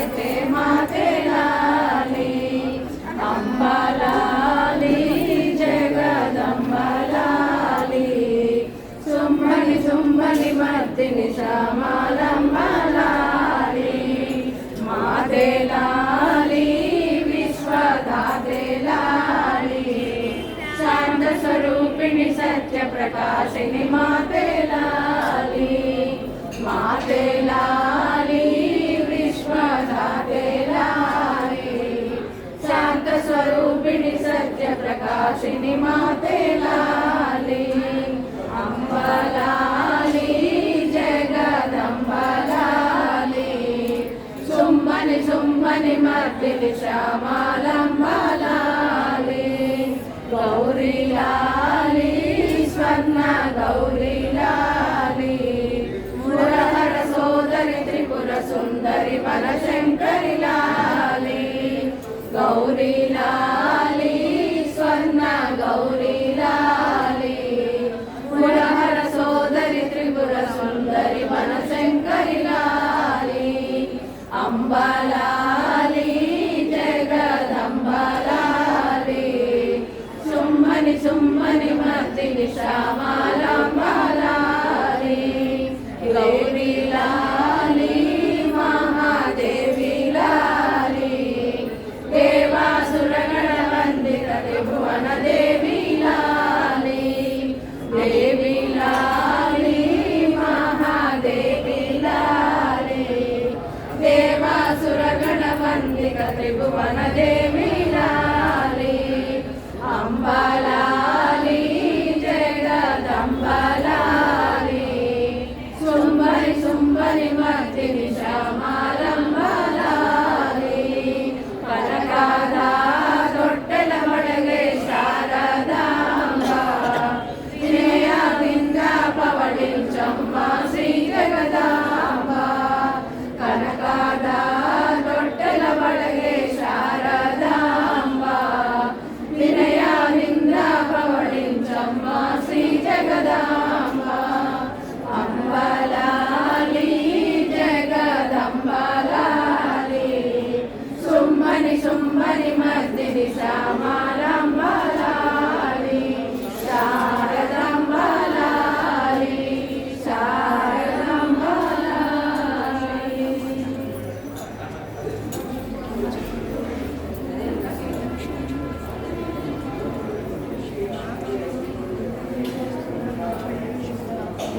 పడితే మా తెలాలి అంబలాలి జగదంబలాలి సుమ్మని సుమ్మని మత్తిని సమలంబలాలి మా తెలాలి విశ్వదాతెలాలి శాంత స్వరూపిణి ప్రకాశిని మా ప్రకాశిని మాతే అంబలాలి జగదంబలాలి. సుమ్మని సుమ్మని మర్దిని శ్యామాలంబలాలి. గౌరీలాలి స్వర్ణ గౌరీలాలి. మురహర సోదరి త్రిపుర సుందరి వనశంకరి లాలి గౌరీ అంబలాలి జగదంబలాలి. సుమ్మని సుమ్మని మర్దిని శ్యామలంబలాలి. గౌరీ మహాదేవి లాలి దేవాసురగణ వందిత దేవి. దేవాసురగణ త్రిభువన దేవి లాలి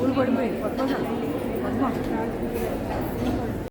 उलगडबे